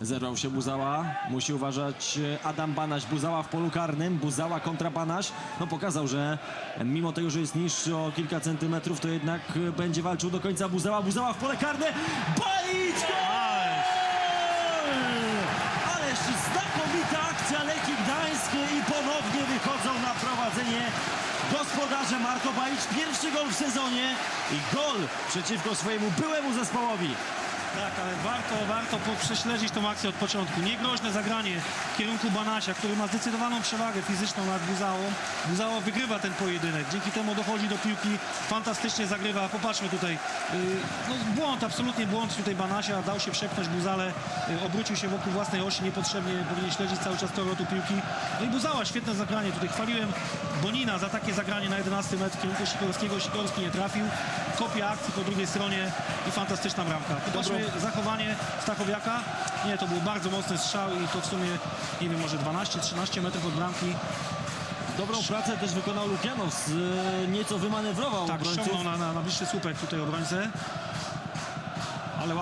Zerwał się Buzała. Musi uważać e, Adam Banaś. Buzała w polu karnym. Buzała kontra Banaś. No pokazał, że mimo tego, że jest niższy o kilka centymetrów, to jednak e, będzie walczył do końca Buzała. Buzała w pole karne. Balić! Ależ znakomita akcja Leki Gdańsk i ponownie wychodzą na prowadzenie gospodarze Marko Balicz. Pierwszy gol w sezonie i gol przeciwko swojemu byłemu zespołowi. Tak, ale warto, warto prześledzić tą akcję od początku. Niegroźne zagranie w kierunku Banasia, który ma zdecydowaną przewagę fizyczną nad Buzałą. Buzała wygrywa ten pojedynek. Dzięki temu dochodzi do piłki, fantastycznie zagrywa. Popatrzmy tutaj. Yy, No, błąd, absolutnie błąd tutaj Banasia. Dał się przepchnąć Buzale, yy, obrócił się wokół własnej osi, niepotrzebnie powinien śledzić cały czas lotu piłki. No i Buzała, świetne zagranie. Tutaj chwaliłem Bonina za takie zagranie na 11 metr w kierunku Sikorskiego. Sikorski nie trafił. Kopia akcji po drugiej stronie i fantastyczna bramka. Popatrzmy zachowanie Stachowiaka. Nie, to był bardzo mocny strzał i to w sumie, nie wiem, może 12-13 metrów od bramki. Dobrą pracę też wykonał Lukianow, e, nieco wymanewrował Tak, obrońców. ściągnął na, na, na bliższy słupek tutaj obrońcę. Ale ładnie.